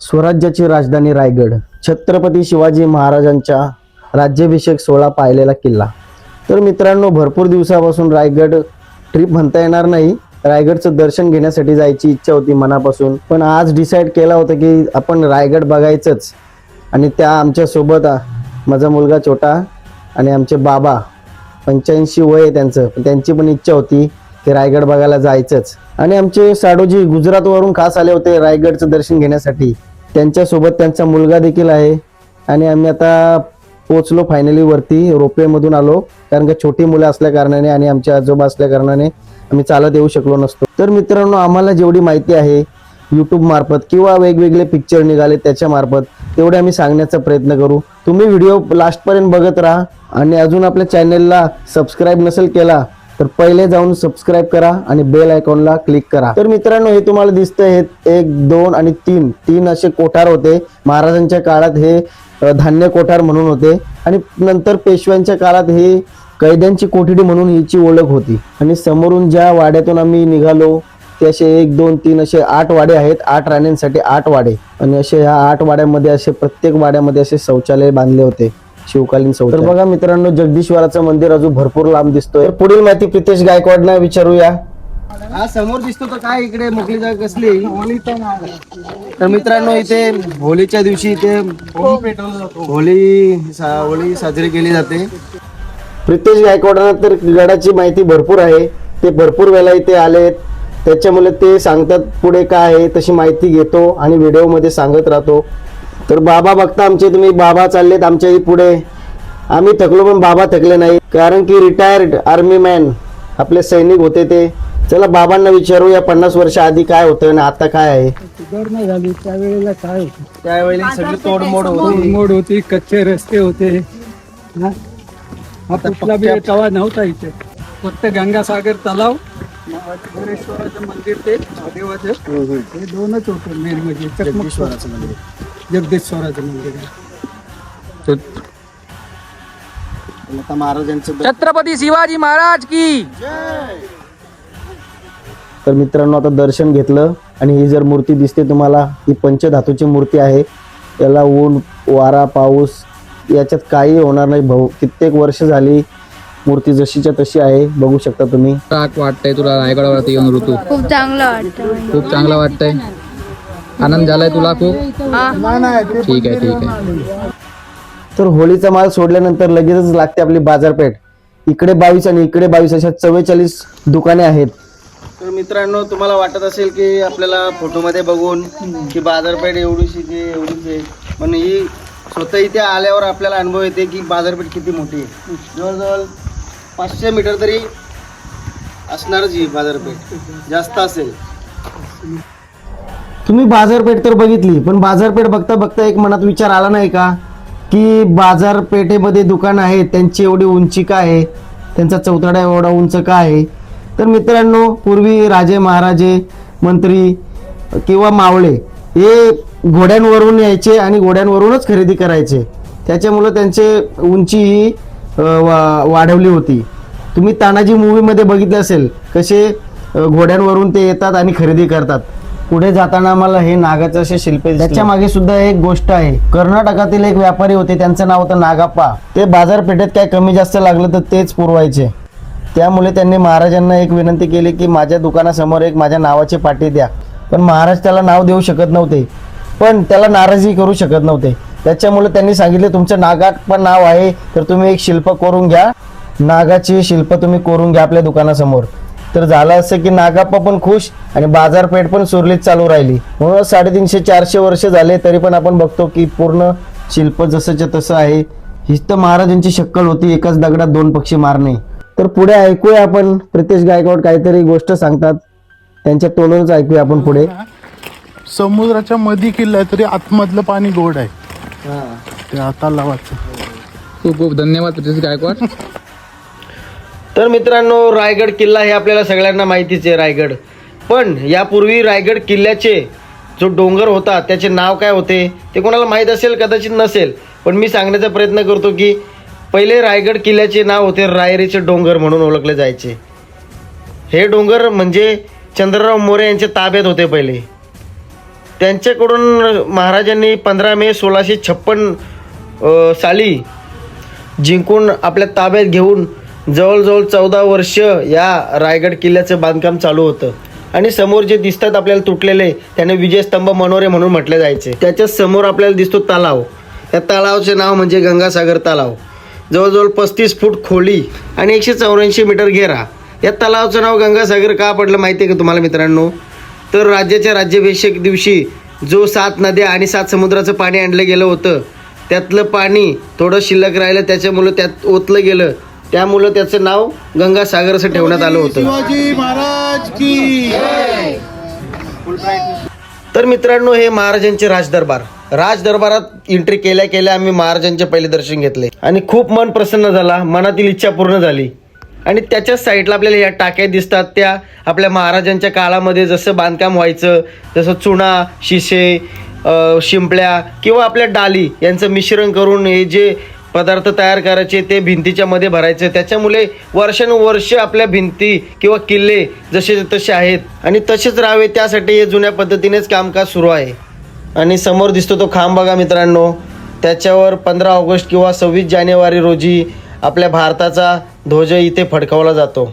स्वराज्याची राजधानी रायगड. छत्रपती शिवाजी महाराजांच्या राज्याभिषेक सोहळा पाहिलेला किल्ला. तर मित्रांनो भरपूर दिवसापासून रायगड ट्रिप म्हणता येणार नाही. रायगडचं दर्शन घेण्यासाठी जायची इच्छा होती मनापासून. पण आज डिसाईड केला होता की आपण रायगड बघायचंच. आणि त्या आमच्यासोबत माझा मुलगा छोटा आणि आमचे बाबा पंच्याऐंशी वय आहे त्यांचं. पण त्यांची पण इच्छा होती की रायगड बघायला जायचंच. आणि आमचे साडोजी गुजरातवरून खास आले होते रायगडचं दर्शन घेण्यासाठी. त्यांच्यासोबत त्यांचा मुलगा देखील आहे. आणि आम्ही आता पोचलो फायनली वरती रोपवेमधून आलो. कारण का छोटी मुलं असल्या कारणाने आणि आमचे आजोबा असल्या कारणाने आम्ही चालत येऊ शकलो नसतो. तर मित्रांनो आम्हाला जेवढी माहिती आहे यूट्यूब मार्फत किंवा वेगवेगळे पिक्चर निघाले त्याच्या मार्फत तेवढे आम्ही सांगण्याचा प्रयत्न करू. तुम्ही व्हिडिओ लास्टपर्यंत बघत राहा. आणि अजून आपल्या चॅनेलला सबस्क्राईब नसेल केला तर पहिले जाऊन सबस्क्राईब करा आणि बेल आयकॉनला क्लिक करा. तर मित्रांनो हे तुम्हाला दिसतंय हे एक दोन आणि तीन. तीन असे कोठार होते. महाराजांच्या काळात हे धान्य कोठार म्हणून होते. आणि नंतर पेशव्यांच्या काळात हे कैद्यांची कोठडी म्हणून हिची ओळख होती. आणि समोरून ज्या वाड्यातून आम्ही निघालो ते असे एक दोन तीन असे आठ वाडे आहेत. आठ राण्यांसाठी आठ वाडे. आणि असे ह्या आठ वाड्यामध्ये असे प्रत्येक वाड्यामध्ये असे शौचालय बांधले होते. शिवकालीन शौचालय तर बघा मित्रांनो जगदीश्वराचं मंदिर अजून भरपूर लांब दिसतोय. तर पुढील माहिती प्रितेश गायकवाडना विचारूया. हा समोर दिसतो तर काय इकडे मोकळी जागा कसली तर मित्रांनो इथे होळीच्या दिवशी इथे होळी सा- होळी साजरी केली जाते. प्रितेश गायकवाडांना तर गडाची माहिती भरपूर आहे. ते भरपूर वेळा इथे आलेत. त्याच्यामुळे ते सांगतात पुढे काय आहे तशी माहिती घेतो आणि व्हिडिओमध्ये सांगत राहतो. तर बाबा बघता आमचे तुम्ही बाबा चाललेत आमच्या पुढे. आम्ही थकलो पण बाबा थकले नाही. कारण की रिटायर्ड आर्मी मॅन आपले सैनिक होते ते. चला बाबांना विचारू या पन्नास वर्ष आधी काय होतं आणि आता काय आहे? सुधारणा झाली. त्यावेळेला काय होतं? त्यावेळी सगळी तोडमोड होती. मोड होती कच्चे रस्ते होते. हा? हा कुठला बी तवा नव्हता इथे. फक्त गंगासागर तलाव भुवनेश्वराचं मंदिर ते महादेवाचं. हे दोनच होतं मेन म्हणजे. चकमक जगदीश्वराचं मंदिर. जगदीश्वराचं मंदिर आहे. आता महाराजांचं दर्शन. छत्रपती शिवाजी महाराज की. तर मित्रांनो आता दर्शन घेतलं आणि ही जर मूर्ती दिसते तुम्हाला ही पंचधातूची मूर्ती आहे. याला ऊन वारा पाऊस याच्यात काही होणार नाही. भाऊ कित्येक वर्ष झाली मूर्ती जशीच्या तशी आहे. बघू शकता तुम्ही. वाटतंय तुला रायगडावरती येऊन ऋतू. खूप चांगलं वाटतं खूप चांगलं वाटतंय. आनंद झालाय तुला खूप? ठीक आहे ठीक आहे. तर होळीचा माल सोडल्यानंतर लगेचच लागते आपली बाजारपेठ. इकडे बावीस आणि इकडे बावीस अशा चव्वेचाळीस दुकाने आहेत. तर मित्रांनो तुम्हाला वाटत असेल की आपल्याला फोटोमध्ये बघून की बाजारपेठ एवढीशी की एवढीच आहे. पण ही स्वतः इथे आल्यावर आपल्याला अनुभव येते की बाजारपेठ किती मोठी आहे. जवळजवळ पाचशे मीटर तरी असणारच ही बाजारपेठ. जास्त असेल. तुम्ही बाजारपेठ तर बघितली पण बाजारपेठ बघता बघता एक मनात विचार आला नाही का? की बाजारपेठेमध्ये दुकान आहेत त्यांची एवढी उंची काय आहे? त्यांचा चौथाडा एवढा उंच का आहे? तर मित्रांनो पूर्वी राजे महाराजे मंत्री किंवा मावळे हे घोड्यांवरून यायचे आणि घोड्यांवरूनच खरेदी करायचे. त्याच्यामुळं त्यांचे उंची ही वा- वाढवली होती. तुम्ही तानाजी मूवीमध्ये बघितलं असेल कसे घोड्यांवरून ते येतात आणि खरेदी करतात. पुढे जाताना आम्हाला हे नागाचं असे शिल्प त्याच्यामागे सुद्धा एक गोष्ट आहे. कर्नाटकातील एक व्यापारी होते त्यांचं नाव होतं नागाप्पा. ते बाजारपेठेत काय कमी जास्त लागलं तर तेच पुरवायचे. त्यामुळे त्यांनी महाराजांना एक विनंती केली की माझ्या दुकानासमोर एक माझ्या नावाची पाटी द्या. पण महाराज त्याला नाव देऊ शकत नव्हते. पण त्याला नाराजी करू शकत नव्हते. त्याच्यामुळे त्यांनी सांगितले तुमचं नागात पण नाव आहे तर तुम्ही एक शिल्प करून घ्या. नागाची शिल्प तुम्ही करून घ्या आपल्या दुकानासमोर. तर झालं असं की नागाप्पा पण खुश आणि बाजारपेठ पण सुरलीत चालू राहिली. म्हणून साडेतीनशे चारशे वर्ष झाले तरी पण आपण बघतो की पूर्ण शिल्प जसंच्या तसं आहे. हीच तर महाराजांची शक्कल होती एकाच दगडात दोन पक्षी मारणे. तर पुढे ऐकूया आपण. प्रितेश गायकवाड काहीतरी गोष्ट सांगतात. त्यांच्या टोनच ऐकूया आपण पुढे. समुद्राच्या मधी किल्ला आहे तरी आतमधलं पाणी गोड आहे. ते आता लावायचं. खूप खूप धन्यवाद प्रितेश गायकवाड. तर मित्रांनो रायगड किल्ला हे आपल्याला सगळ्यांना माहितीच आहे रायगड. पण यापूर्वी रायगड किल्ल्याचे जो डोंगर होता त्याचे नाव काय होते ते कोणाला माहीत असेल कदाचित नसेल. पण मी सांगण्याचा प्रयत्न करतो की पहिले रायगड किल्ल्याचे नाव होते रायरीचे डोंगर म्हणून ओळखले जायचे. हे डोंगर म्हणजे चंद्रराव मोरे यांच्या ताब्यात होते पहिले. त्यांच्याकडून महाराजांनी पंधरा मे सोळाशे छप्पन साली जिंकून आपल्या ताब्यात घेऊन जवळजवळ चौदा वर्ष या रायगड किल्ल्याचं बांधकाम चालू होतं. आणि समोर जे दिसतात आपल्याला तुटलेले त्याने विजयस्तंभ मनोरे म्हणून म्हटले जायचे. त्याच्यासमोर आपल्याला दिसतो तलाव. त्या तलावाचे नाव म्हणजे गंगासागर तलाव. जवळजवळ पस्तीस फूट खोली आणि एकशे चौऱ्याऐंशी मीटर घेरा. या तलावाचं नाव गंगासागर का पडलं माहिती आहे का तुम्हाला मित्रांनो? तर राज्याच्या राज्याभिषेक दिवशी जो सात नद्या आणि सात समुद्राचं पाणी आणलं गेलं होतं त्यातलं पाणी थोडं शिल्लक राहिलं त्याच्यामुळं त्यात ओतलं गेलं. त्यामुळं त्याचं नाव गंगासागर असं ठेवण्यात आलं होतं. शिवाजी महाराज की तर मित्रांनो हे महाराजांचे राजदरबार. राजदरबारात एंट्री केल्या केल्या आम्ही महाराजांचे पहिले दर्शन घेतले. आणि खूप मन प्रसन्न झाला मनातील इच्छा पूर्ण झाली. आणि त्याच्याच साईडला आपल्याला या टाक्या दिसतात त्या आपल्या महाराजांच्या काळामध्ये जसं बांधकाम व्हायचं जसं चुना शिसे शिंपल्या किंवा आपल्या डाली यांचं मिश्रण करून हे जे पदार्थ तयार करायचे ते भिंतीच्या मध्ये भरायचे. त्याच्यामुळे वर्षानुवर्ष आपल्या भिंती किंवा किल्ले जसे तसे आहेत. आणि तसेच राहावे त्यासाठी हे जुन्या पद्धतीनेच कामकाज सुरू आहे. आणि समोर दिसतो तो खांब बघा मित्रांनो. त्याच्यावर पंधरा ऑगस्ट किंवा सव्वीस जानेवारी रोजी आपल्या भारताचा ध्वज इथे फडकावला जातो.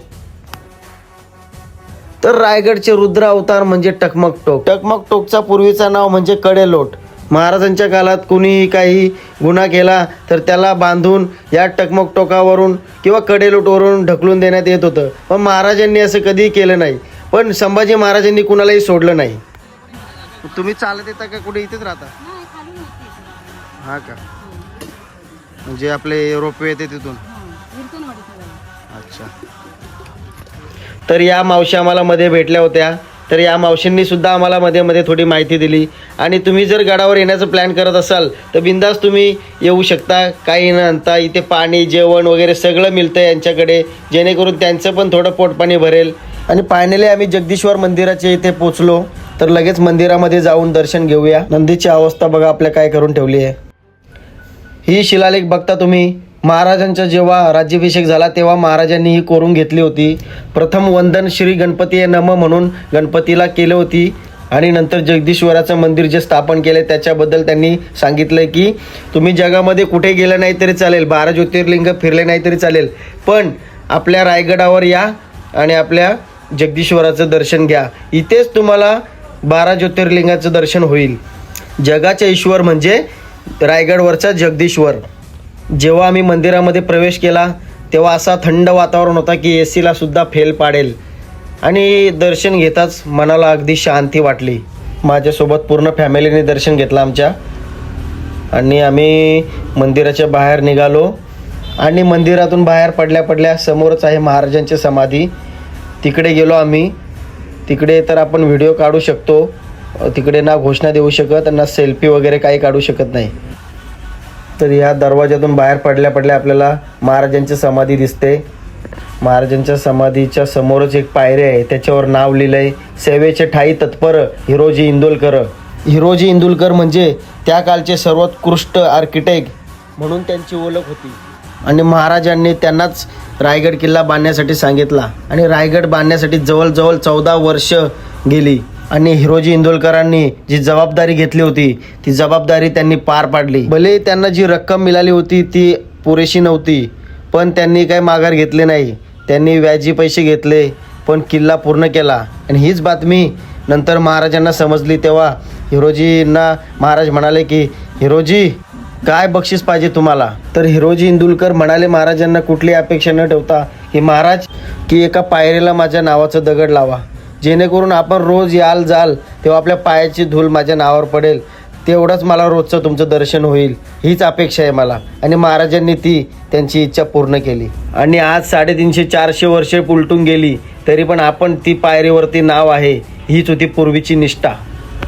तर रायगडचे रुद्र अवतार म्हणजे टकमक टोक टकमक टोकचा पूर्वीचा नाव म्हणजे कडेलोट. महाराजांच्या काळात कुणीही काही गुन्हा केला तर त्याला बांधून या टकमक टोकावरून किंवा कडेलोटवरून ढकलून देण्यात येत होतं. पण महाराजांनी असं कधीही केलं नाही. पण संभाजी महाराजांनी कुणालाही सोडलं नाही. तुम्ही चालत येता का कुठे? इथेच राहता? हा का? म्हणजे आपले रोपवे येते तिथून? अच्छा. तर या मावशी आम्हाला मध्ये भेटल्या होत्या. तर या मावशींनी सुद्धा आम्हाला मध्ये मध्ये थोडी माहिती दिली. आणि तुम्ही जर गडावर येण्याचं प्लॅन करत असाल तर बिंदास तुम्ही येऊ शकता. काही न आणता इथे पाणी जेवण वगैरे सगळं मिळतं यांच्याकडे. जेणेकरून त्यांचं पण थोडं पोटपाणी भरेल. आणि फायनली आम्ही जगदीश्वर मंदिराच्या इथे पोचलो. तर लगेच मंदिरामध्ये जाऊन दर्शन घेऊया. नंदीची अवस्था बघा आपल्या काय करून ठेवली आहे. ही शिलालेख बघता तुम्ही. महाराजांचा जेव्हा राज्याभिषेक झाला तेव्हा महाराजांनी ही कोरून घेतली होती. प्रथम वंदन श्री गणपती नम म्हणून गणपतीला केलं होती. आणि नंतर जगदीश्वराचं मंदिर जे स्थापन केले त्याच्याबद्दल त्यांनी सांगितलं की तुम्ही जगामध्ये कुठे गेलं नाही तरी चालेल बारा ज्योतिर्लिंग फिरले नाही तरी चालेल. पण आपल्या रायगडावर या आणि आपल्या जगदीश्वराचं दर्शन घ्या. इथेच तुम्हाला बारा ज्योतिर्लिंगाचं दर्शन होईल. जगाचे ईश्वर म्हणजे रायगडवरचा जगदीश्वर. जेव्हा आम्ही मंदिरामध्ये प्रवेश केला तेव्हा असा थंड वातावरण होता की ए सीला सुद्धा फेल पाडेल. आणि दर्शन घेताच मनाला अगदी शांती वाटली. माझ्यासोबत पूर्ण फॅमिलीने दर्शन घेतलं आमच्या. आणि आम्ही मंदिराच्या बाहेर निघालो. आणि मंदिरातून बाहेर पडल्या पडल्या समोरच आहे महाराजांची समाधी. तिकडे गेलो आम्ही. तिकडे तर आपण व्हिडिओ काढू शकतो. तिकडे ना घोषणा देऊ शकत ना सेल्फी वगैरे काही काढू शकत नाही. तर या दरवाज्यातून बाहेर पडल्या पडल्या आपल्याला महाराजांची समाधी दिसते. महाराजांच्या समाधीच्या समोरच एक पायरी आहे. त्याच्यावर नाव लिहिलंय सेवेचे ठाई तत्पर हिरोजी इंदुलकर. हिरोजी इंदुलकर म्हणजे त्या कालचे सर्वोत्कृष्ट आर्किटेक्ट म्हणून त्यांची ओळख होती. आणि महाराजांनी त्यांनाच रायगड किल्ला बांधण्यासाठी सांगितला. आणि रायगड बांधण्यासाठी जवळजवळ चौदा वर्ष गेली. आणि हिरोजी इंदोलकरांनी जी जबाबदारी घेतली होती ती जबाबदारी त्यांनी पार पाडली. भले त्यांना जी रक्कम मिळाली होती ती पुरेशी नव्हती पण त्यांनी काही माघार घेतले नाही. त्यांनी व्याजी पैसे घेतले पण किल्ला पूर्ण केला. आणि हीच बातमी नंतर महाराजांना समजली तेव्हा हिरोजींना महाराज म्हणाले की हिरोजी काय बक्षीस पाहिजे तुम्हाला? तर हिरोजी इंदुलकर म्हणाले महाराजांना कुठली अपेक्षा न ठेवता की महाराज की एका पायरीला माझ्या नावाचं दगड लावा. जेणेकरून आपण रोज याल जाल तेव्हा आपल्या पायाची धूल माझ्या नावावर पडेल. तेवढंच मला रोजचं तुमचं दर्शन होईल. हीच अपेक्षा आहे मला. आणि महाराजांनी ती त्यांची इच्छा पूर्ण केली. आणि आज साडेतीनशे चारशे वर्षे उलटून गेली तरी पण आपण ती पायरीवरती नाव आहे. हीच होती पूर्वीची निष्ठा.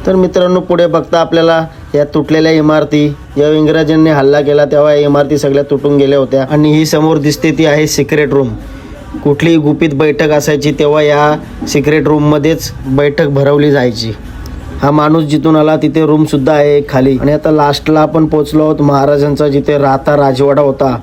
तर मित्रांनो पुढे बघता आपल्याला या तुटलेल्या इमारती. या इंग्रजांनी हल्ला केला तेव्हा या इमारती सगळ्या तुटून गेल्या होत्या. आणि ही समोर दिसते ती आहे सिक्रेट रूम कुठलीही गुपित बैठक असायची तेव्हा या सिक्रेट रूममध्येच बैठक भरवली जायची. हा माणूस जिथून आला तिथे रूम सुद्धा आहे खाली. आणि आता लास्टला आपण पोहोचलो आहोत महाराजांचा जिथे राहता राजवाडा होता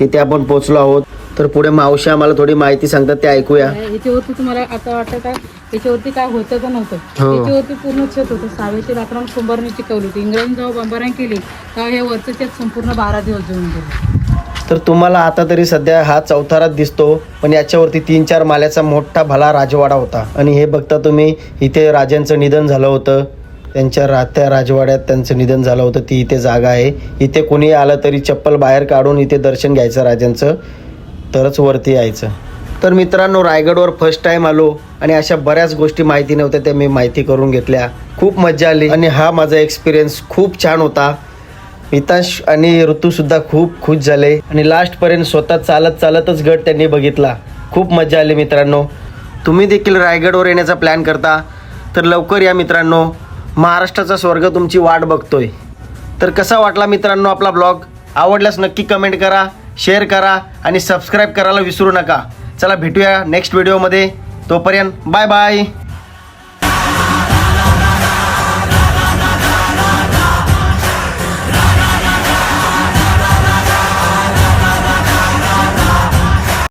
तिथे आपण पोहोचलो आहोत. तर पुढे मावशी आम्हाला थोडी माहिती सांगतात ते ऐकूया. याच्यावरती तुम्हाला आता वाटतं याच्यावरती काय होतं का नव्हतं? हो. याच्यावरती पूर्ण छत होतं. सावेचे कुंभारने टिकवली होती. इंग्रजांनी जेव्हा बंबारण केली तेव्हा हे वरचं छत संपूर्ण बारा दिवस जळून गेलं. तर तुम्हाला आता तरी सध्या हा चौथारात दिसतो पण याच्यावरती तीन चार माल्याचा मोठा भला राजवाडा होता. आणि हे बघता तुम्ही इथे राजांचं निधन झालं होतं. त्यांच्या राहत्या राजवाड्यात त्यांचं निधन झालं होतं. ती इथे जागा आहे. इथे कोणी आलं तरी चप्पल बाहेर काढून इथे दर्शन घ्यायचं राजांचं. तरच वरती यायचं. तर मित्रांनो रायगडवर फर्स्ट टाइम आलो आणि अशा बऱ्याच गोष्टी माहिती नव्हत्या त्या मी माहिती करून घेतल्या. खूप मजा आली आणि हा माझा एक्सपिरियन्स खूप छान होता. हितांश आणि ऋतूसुद्धा खूप खुश झाले आणि लास्टपर्यंत स्वतः चालत चालतच गट त्यांनी बघितला. खूप मजा आली मित्रांनो. तुम्ही देखील रायगडवर येण्याचा प्लॅन करता तर लवकर या मित्रांनो. महाराष्ट्राचा स्वर्ग तुमची वाट बघतोय. तर कसा वाटला मित्रांनो आपला ब्लॉग आवडल्यास नक्की कमेंट करा शेअर करा आणि सबस्क्राईब करायला विसरू नका. चला भेटूया नेक्स्ट व्हिडिओमध्ये तोपर्यंत बाय बाय